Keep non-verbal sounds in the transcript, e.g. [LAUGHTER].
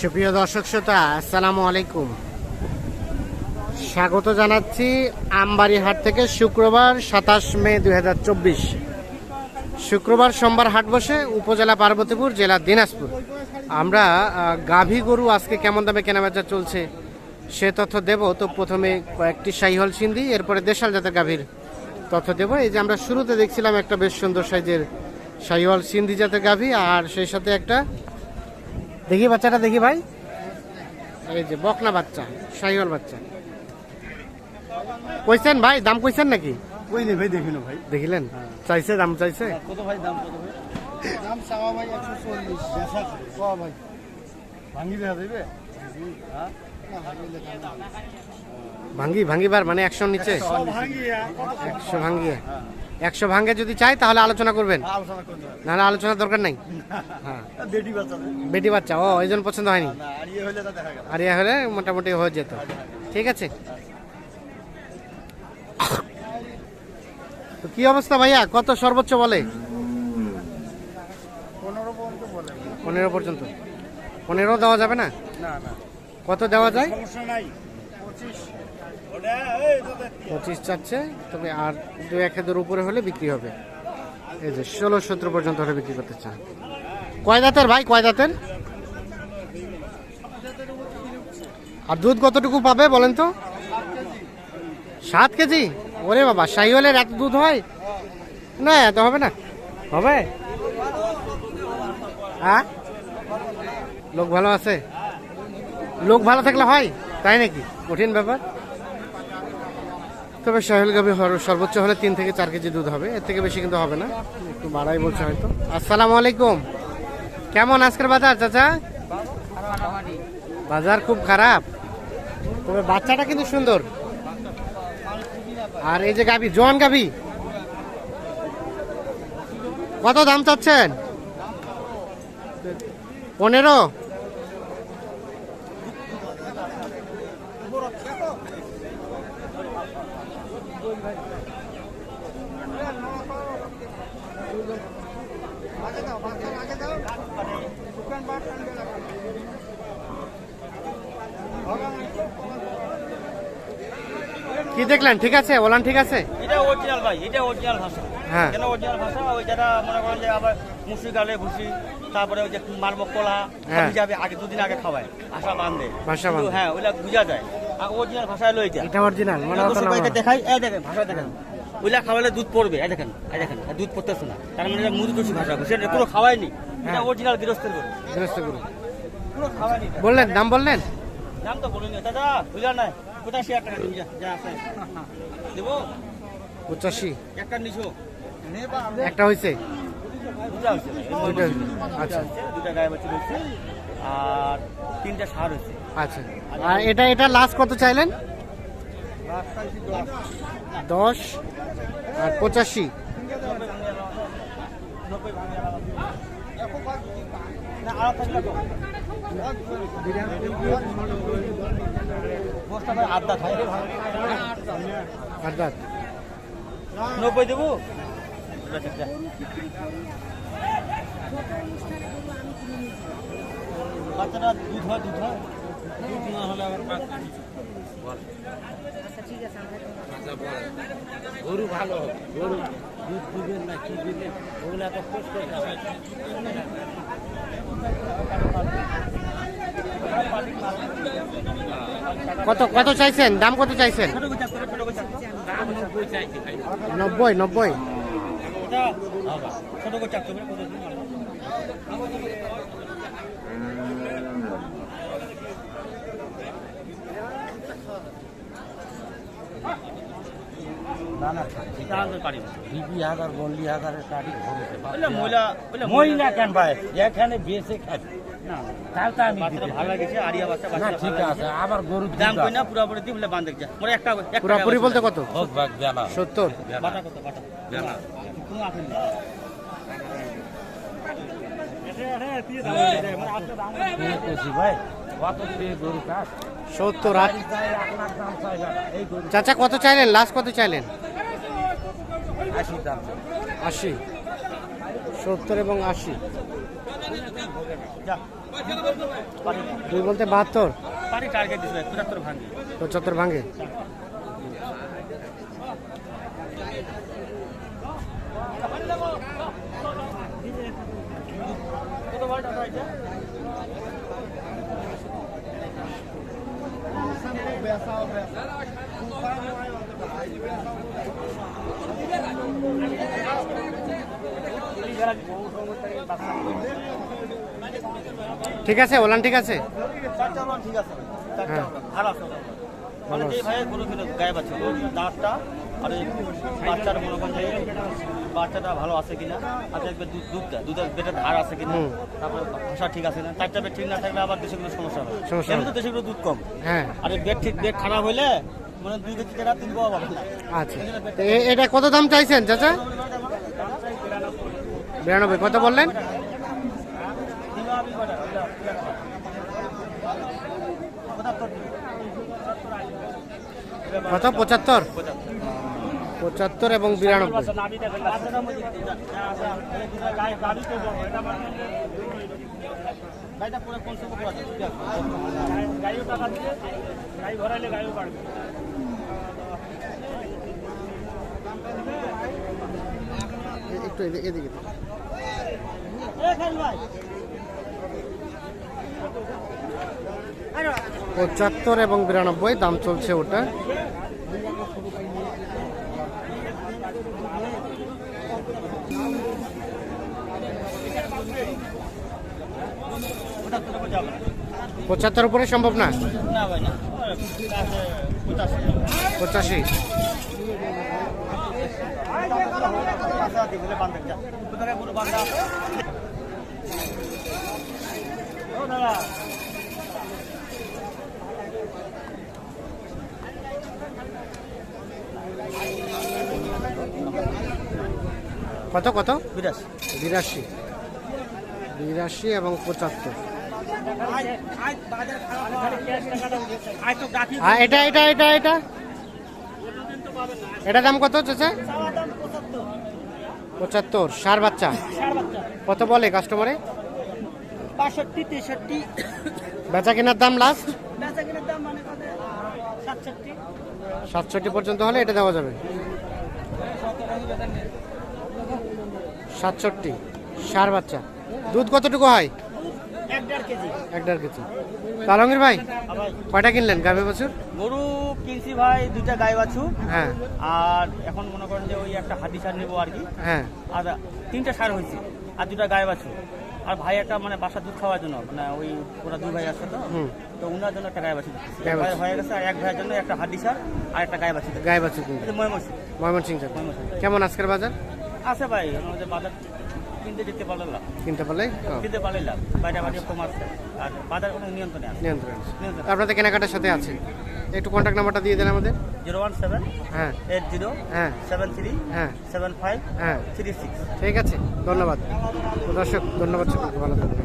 সুপ্রিয় দর্শক শ্রোতা, আসসালামু আলাইকুম। স্বাগত জানাচ্ছি আমবাড়ি হাট থেকে শুক্রবার সাতাশ মে দু হাজার চব্বিশ। শুক্রবার সোমবার হাট বসে উপজেলা পার্বতীপুর, জেলা দিনাজপুর। আমরা গাভী গরু আজকে কেমন দামে কেনাবেচা চলছে সে তথ্য দেব। তো প্রথমে কয়েকটি শাহিহল সিন্ধি, এরপরে দেশাল জাতের গাভীর তথ্য দেব। এই যে আমরা শুরুতে দেখছিলাম একটা বেশ সুন্দর সাইজের শাহিওয়াল সিন্ধি জাতের গাভী, আর সেই সাথে একটা দেখি বাচ্চাটা দেখি ভাই। এই যে বকনা বাচ্চা শাহিওয়াল বাচ্চা। কইছেন ভাই দাম কইছেন নাকি? কই নেই ভাই দেখিনো ভাই। দেখিলেন? চাইছে দাম চাইছে? কত ভাই দাম কত ভাই? দাম চাওয়া ভাই একশো চল্লিশ। ক ভাই? ভাঙি দেওয়া দেবে হ্যাঁ? ভাঙ্গি ভাঙ্গিবার মানে একশো নিচে? একশো ভাঙ্গিয়ে একশো ভাঙ্গে যদি চাই তাহলে আলোচনা করবেন। আলোচনা করতে হবে। নাহলে আলোচনার দরকার নাই। [LAUGHS] হ্যাঁ। বেটি বাচ্চা না ও এই জন্য পছন্দ হয়নি। আর ইয়ে হলে মোটামুটি হয়ে যেত। ঠিক আছে? তো কি অবস্থা ভাইয়া? কত সর্বোচ্চ বলে? পনেরো পর্যন্ত পনেরো দেওয়া যাবে না? না না। কত দেওয়া যায়? পঁচিশ চাচ্ছে, তবে আর দু এক হাজার উপরে হলে বিক্রি হবে। এই যে ষোলো সতেরো পর্যন্ত হলে বিক্রি করতে চান। কয় দাঁতের ভাই? কয় দাঁতের? আর দুধ কতটুকু পাবে বলেন তো? সাত কেজি? ওরে বাবা শাহিওয়ালের এত দুধ হয়? না, এত হবে না। হবে? হ্যাঁ? লোক ভালো আছে? লোক ভালো থাকলে হয়? তাই নাকি? কঠিন ব্যাপার। তবে সাহেল গাভি সর্বোচ্চ হলে তিন থেকে চার কেজি দুধ হবে। এর থেকে বেশি কিন্তু হবে না। একটু বাড়াই বলছে হয়তো। আসসালামু আলাইকুম। কেমন আজকের বাজার চাচা? বাজার খুব খারাপ। তবে বাচ্চাটা কিন্তু সুন্দর। আর এই যে গাভি, জোয়ান গাভি। কত দাম চাচ্ছেন? পনেরো? কি দেখলেন ঠিক আছে ওলান ঠিক আছে এটা অরিজিনাল ভাই এটা অরিজিনাল ভাষা হ্যাঁ। কেন অরিজিনাল ভাষা ওই যারা মনে করেন যে আবার মুসি গালে ভুসি তারপরে ওই যে মারব কলা হ্যাঁ। যাবে আগে দুদিন আগে খাওয়ায় আশা বান্ধে ভাষা। হ্যাঁ ওইটা বুঝা যায় অরিজিনাল ভাষায় লই এটা এটা অরিজিনাল মানে অত দর্শক ভাইকে দেখাই এই দেখেন ভাষা দেখেন। ওইলা খাওয়ালে দুধ পড়বে এই দেখেন এই দেখেন দুধ পড়তেছে না। তার মানে মুদু দোষী ভাষা সেটা কোনো খাওয়ায়নি। এটা হ্যাঁ। অরিজিনাল গৃহস্থের গরু। গৃহস্থ গুরু। খাওয়ায়নি এটা। বললেন দাম বললেন? দাম তো বলিনি। দাদা বুঝা নাই। একটা তুমি যা যা আছে। দেবো? পঁচাশি। একটা নিছো। একটা হয়েছে দুটা হয়েছে। আচ্ছা দুটা গায়ে বাচ্চা হচ্ছে আর তিনটা সার হচ্ছে আচ্ছা। আর এটা এটা লাস্ট কত চাইলেন? দশ আর পঁচাশি। নব্বই দেবো? বাচ্চাটা দুধ হয় দুধ হয়। গরু ভালো গরু দুধ দিবেন না কি দিবেন ওগুলো এত কত কত চাইছেন? দাম কত চাইছেন? নব্বই নব্বই। ছোট গোছা করে কত দিন না না এটা আনতে পারি না বিবি হাজার বল্লি হাজারের গাড়ি মহিলা কেন ভাই? এখানে বেঁচে খাবি। না তাহলে তো আমি বাচ্চাটা দিতে ভালো লাগেছে আরিয়া বাচ্চা না বাচ্চাটা ঠিক ভালো আছে লাগেছে। আবার গরু দাম কই না পুরোপুরি বলতে কত? হোক ভাগ জানা। সত্তর। ভাই চাচা কত চাইলেন? লাস্ট কত চাইলেন? আশি দাম আশি। সত্তর এবং আশি। দুই বলতে বাহাত্তর। পারি টার্গেট দিছিল পঁচাত্তর ভাঙি। পঁচাত্তর ভাঙে। ঠিক আছে ওলান ঠিক আছে আছে হ্যাঁ। আছে। মানে যে ভাইয়ের কিনে গায়ে ওর দাঁতটা আর এই বাচ্চার মনে করেন বাচ্চাটা ভালো আছে কিনা আর দেখবে দুধ দুধটা দুধের বেটের ধার আছে কিনা। তারপরে ভাষা ঠিক আছে না চারটা বেড ঠিক না থাকলে আবার দেশেগুলো সমস্যা হবে সমস্যা তো হবে। দুধ কম হ্যাঁ আর এই বেড ঠিক বেড খারাপ হইলে মানে দুই কেজি টাকা তিন পাওয়া পাবে না আচ্ছা এটা কত দাম চাইছেন চাচা? বিরানব্বই কত বললেন? কত? পঁচাত্তর? পঁচাত্তর এবং বিরানব্বই। এ- একটু এদি- এদিকে পঁচাত্তর এবং বিরানব্বই দাম চলছে ওটা। পঁচাত্তর উপরে সম্ভব না? পঁচাশি। কত কত? বিরাশ। বিরাশি। বিরাশি এবং পঁচাত্তর। এটা এটা এটা এটা? এটা দাম কত চাচা পঁচাত্তর সার বাচ্চা। কত বলে কাস্টমারে বাষট্টি তেষট্টি। বেচা কেনার দাম লাস্ট বেচা কেনার দাম মানে সাতষট্টি। সাতষট্টি পর্যন্ত হলে এটা দেওয়া যাবে। সাতষট্টি সার বাচ্চা। দুধ কতটুকু হয়? এক দেড় কেজি। তালঙ্গির ভাই ভাই কয়টা কিনলেন গাভী বছর? গরু কিনছি ভাই দুইটা গাই বাছু হ্যাঁ। আর এখন মনে করেন যে ওই একটা হাতি সার নেব আর কি। হ্যাঁ। আর তিনটা সার হয়েছে আর দুটা গায়ে বাছু আর ভাই একটা মানে বাসা দুধ খাওয়ার জন্য মানে ওই ওরা দুই ভাই আছে তো। হুম। তো উনার জন্য একটা গায়ে বাছু। হয়ে গেছে আর এক ভাইয়ের জন্য একটা হাড্ডি সার আর একটা গায়ে বাছু গায়ে ময়মনসিং ময়মনসিং কেমন আজকের বাজার? আছে ভাই আমাদের বাজার কিনতে যেতে পারলে লাভ কিনতে পারলে কিনতে পারলে লাভ বাইরে বাড়ি কম আছে। আর বাজার কোনো নিয়ন্ত্রণে আছে। নিয়ন্ত্রণ। আপনাদের কেনাকাটার সাথে আছে একটু কন্ট্যাক্ট নাম্বারটা দিয়ে দেন আমাদের। জিরো ওয়ান সেভেন হ্যাঁ। এইট জিরো হ্যাঁ। সেভেন থ্রি হ্যাঁ। সেভেন ফাইভ হ্যাঁ। Three six. ঠিক আছে। ধন্যবাদ। দর্শক ধন্যবাদ সকলকে। ভালো থাকবেন।